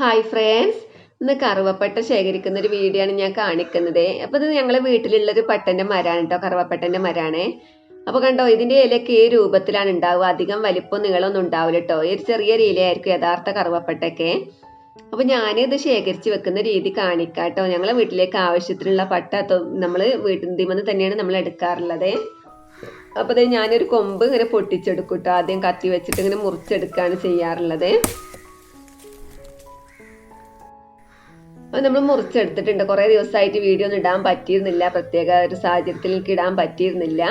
Hi friends ഇന്ന് കറുവപ്പട്ട ശേഖരിക്കുന്ന ഒരു വീഡിയോ ആണ് ഞാൻ കാണിക്കുന്നത്. അപ്പോൾ ഇത് ഞങ്ങളെ വീട്ടിലുള്ളൊരു പട്ടന്റെ മരമാണ് കേട്ടോ കറുവപ്പട്ടന്റെ മരമാണ്. അപ്പോൾ കണ്ടോ ഇതിന്റെ ഇലയൊക്കെ ഈ രൂപത്തിലാണ് ഉണ്ടാവുക. അധികം വലിപ്പം നീളമൊന്നും ഉണ്ടാവില്ല കേട്ടോ ഒരു ചെറിയൊരു ഇലയായിരിക്കും യഥാർത്ഥ കറുവപ്പട്ടൊക്കെ അപ്പോൾ ഞാനിത് ശേഖരിച്ച് വെക്കുന്ന രീതി കാണിക്കാം കേട്ടോ ഞങ്ങളെ വീട്ടിലേക്ക് ആവശ്യത്തിനുള്ള പട്ട നമ്മൾ വീട്ടിൽ നിന്ന് തന്നെയാണ് നമ്മൾ എടുക്കാറുള്ളത്. അപ്പോൾ ഇത് ഞാനൊരു കൊമ്പ് ഇങ്ങനെ പൊട്ടിച്ചെടുക്കും കേട്ടോ ആദ്യം കത്തി വെച്ചിട്ട് ഇങ്ങനെ മുറിച്ചെടുക്കുകയാണ് ചെയ്യാറുള്ളത്. അത് നമ്മൾ മുറിച്ചെടുത്തിട്ടുണ്ട്. കുറേ ദിവസമായിട്ട് വീഡിയോ ഒന്നും ഇടാൻ പറ്റിയിരുന്നില്ല. പ്രത്യേക ഒരു സാഹചര്യത്തിൽ എനിക്ക് ഇടാൻ പറ്റിയിരുന്നില്ല.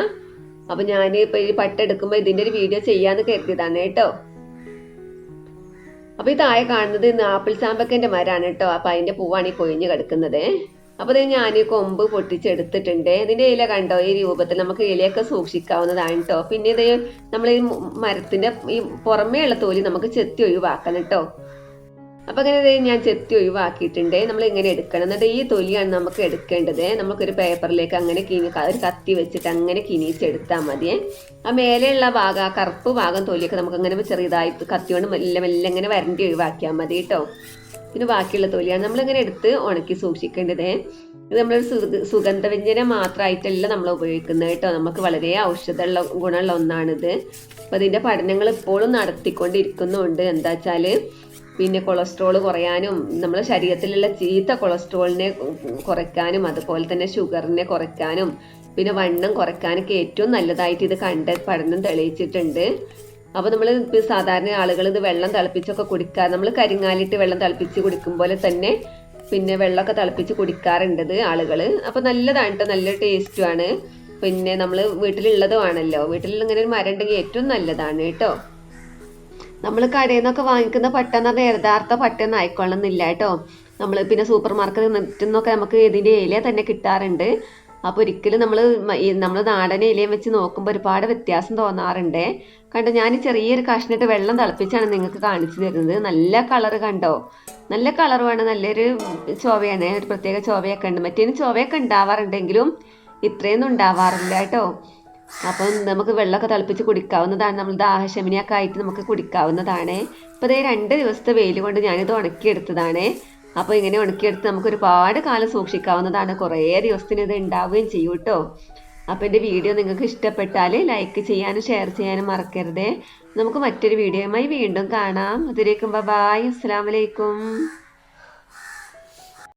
അപ്പോൾ ഞാൻ ഇപ്പോൾ ഈ പട്ട എടുക്കുമ്പോൾ ഇതിന്റെ ഒരു വീഡിയോ ചെയ്യാന്ന് കരുതിയതാണ് കേട്ടോ. അപ്പോൾ ഈ താഴെ കാണുന്നത് ആപ്പിൾ ചാമ്പക്കന്റെ മരമാണ് കേട്ടോ. അപ്പോൾ അതിന്റെ പൂവാണ് ഈ കൊഴിഞ്ഞ് കിടക്കുന്നത്. അപ്പോൾ ഇത് ഞാൻ ഈ കൊമ്പ് പൊട്ടിച്ചെടുത്തിട്ടുണ്ട്. ഇതിന്റെ ഇല കണ്ടോ? ഈ രൂപത്തിൽ നമുക്ക് ഇലയൊക്കെ സൂക്ഷിക്കാവുന്നതാണ് കേട്ടോ. പിന്നെ ഇത് നമ്മൾ ഈ മരത്തിന്റെ ഈ പുറമേ ഉള്ള തോലി നമുക്ക് ചെത്തി ഒഴിവാക്കണം കേട്ടോ. അപ്പോൾ അങ്ങനെ ഞാൻ ചെത്തി ഒഴിവാക്കിയിട്ടുണ്ട്. നമ്മൾ ഇങ്ങനെ എടുക്കണം? എന്നിട്ട് ഈ തൊലിയാണ് നമുക്ക് എടുക്കേണ്ടത്. നമുക്കൊരു പേപ്പറിലേക്ക് അങ്ങനെ കിനി ഒരു കത്തി വെച്ചിട്ട് അങ്ങനെ കിനിച്ചെടുത്താൽ മതി. ആ മേലെയുള്ള ഭാഗം ആ കറുപ്പ് ഭാഗം തൊലിയൊക്കെ നമുക്ക് അങ്ങനെ ചെറിയതായിട്ട് കത്തി കൊണ്ട് മെല്ലെ മെല്ലെ ഇങ്ങനെ വരണ്ടി ഒഴിവാക്കിയാൽ മതി കേട്ടോ. പിന്നെ ബാക്കിയുള്ള തൊലിയാണ് നമ്മളിങ്ങനെ എടുത്ത് ഉണക്കി സൂക്ഷിക്കേണ്ടത്. ഇത് നമ്മളൊരു സുഗന്ധവ്യഞ്ജനം മാത്രമായിട്ടല്ല നമ്മൾ ഉപയോഗിക്കുന്നത് കേട്ടോ. നമുക്ക് വളരെ ഔഷധമുള്ള ഗുണമുള്ള ഒന്നാണിത്. അപ്പം അതിന്റെ പഠനങ്ങൾ ഇപ്പോഴും നടത്തിക്കൊണ്ടിരിക്കുന്നുണ്ട്. എന്താ വെച്ചാൽ പിന്നെ കൊളസ്ട്രോൾ കുറയാനും നമ്മുടെ ശരീരത്തിലുള്ള ചീത്ത കൊളസ്ട്രോളിനെ കുറയ്ക്കാനും അതുപോലെ തന്നെ ഷുഗറിനെ കുറയ്ക്കാനും പിന്നെ വണ്ണം കുറയ്ക്കാനൊക്കെ ഏറ്റവും നല്ലതായിട്ട് ഇത് കണ്ട പഠനം തെളിയിച്ചിട്ടുണ്ട്. അപ്പോൾ നമ്മൾ സാധാരണ ആളുകൾ ഇത് വെള്ളം തിളപ്പിച്ചൊക്കെ കുടിക്കുക നമ്മൾ കരിങ്ങാലിട്ട് വെള്ളം തിളപ്പിച്ച് കുടിക്കും പോലെ തന്നെ പിന്നെ വെള്ളമൊക്കെ തിളപ്പിച്ച് കുടിക്കാറുണ്ടത് ആളുകൾ അപ്പോൾ നല്ലതാണ് കേട്ടോ നല്ല ടേസ്റ്റുമാണ് പിന്നെ നമ്മൾ വീട്ടിലുള്ളതുമാണല്ലോ വീട്ടിൽ ഇങ്ങനെ ഒരു മരം ഉണ്ടെങ്കിൽ ഏറ്റവും നല്ലതാണ് കേട്ടോ നമ്മൾ കടയിൽ നിന്നൊക്കെ വാങ്ങിക്കുന്ന പട്ട എന്ന് പറഞ്ഞാൽ യഥാർത്ഥ പട്ടയൊന്നും ആയിക്കൊള്ളുന്നില്ല കേട്ടോ. നമ്മൾ പിന്നെ സൂപ്പർ മാർക്കറ്റിൽ നിന്നൊക്കെ നമുക്ക് ഇതിന്റെ ഇല തന്നെ കിട്ടാറുണ്ട്. അപ്പോൾ ഒരിക്കലും നമ്മൾ നമ്മൾ നാടൻ ഇലയും വെച്ച് നോക്കുമ്പോൾ ഒരുപാട് വ്യത്യാസം തോന്നാറുണ്ട്. കണ്ടോ ഞാൻ ചെറിയൊരു കഷ്ണിട്ട് വെള്ളം തിളപ്പിച്ചാണ് നിങ്ങൾക്ക് കാണിച്ചു തരുന്നത്. നല്ല കളർ കണ്ടോ? നല്ല കളറുമാണ് നല്ലൊരു ചോവയാണ് ഒരു പ്രത്യേക ചോവയൊക്കെ ഉണ്ട്. മറ്റേ ചോവയൊക്കെ ഉണ്ടാവാറുണ്ടെങ്കിലും ഇത്രയൊന്നും ഉണ്ടാവാറില്ല കേട്ടോ. അപ്പം നമുക്ക് വെള്ളമൊക്കെ തിളപ്പിച്ച് കുടിക്കാവുന്നതാണ്. നമ്മൾ ദാഹശമിനിയൊക്കെ ആയിട്ട് നമുക്ക് കുടിക്കാവുന്നതാണ്. ഇപ്പൊ ഇതേ രണ്ട് ദിവസത്തെ വെയിൽ കൊണ്ട് ഞാനിത് ഉണക്കിയെടുത്തതാണ്. അപ്പോൾ ഇങ്ങനെ ഉണക്കിയെടുത്ത് നമുക്ക് ഒരുപാട് കാലം സൂക്ഷിക്കാവുന്നതാണ്. കുറേ ദിവസത്തിന് ഇത് ഉണ്ടാവുകയും ചെയ്യും കേട്ടോ. അപ്പോൾ എന്റെ വീഡിയോ നിങ്ങൾക്ക് ഇഷ്ടപ്പെട്ടാൽ ലൈക്ക് ചെയ്യാനും ഷെയർ ചെയ്യാനും മറക്കരുത്. നമുക്ക് മറ്റൊരു വീഡിയോയുമായി വീണ്ടും കാണാം. അതിലേക്കും ബൈ അസ്സാം വലൈക്കും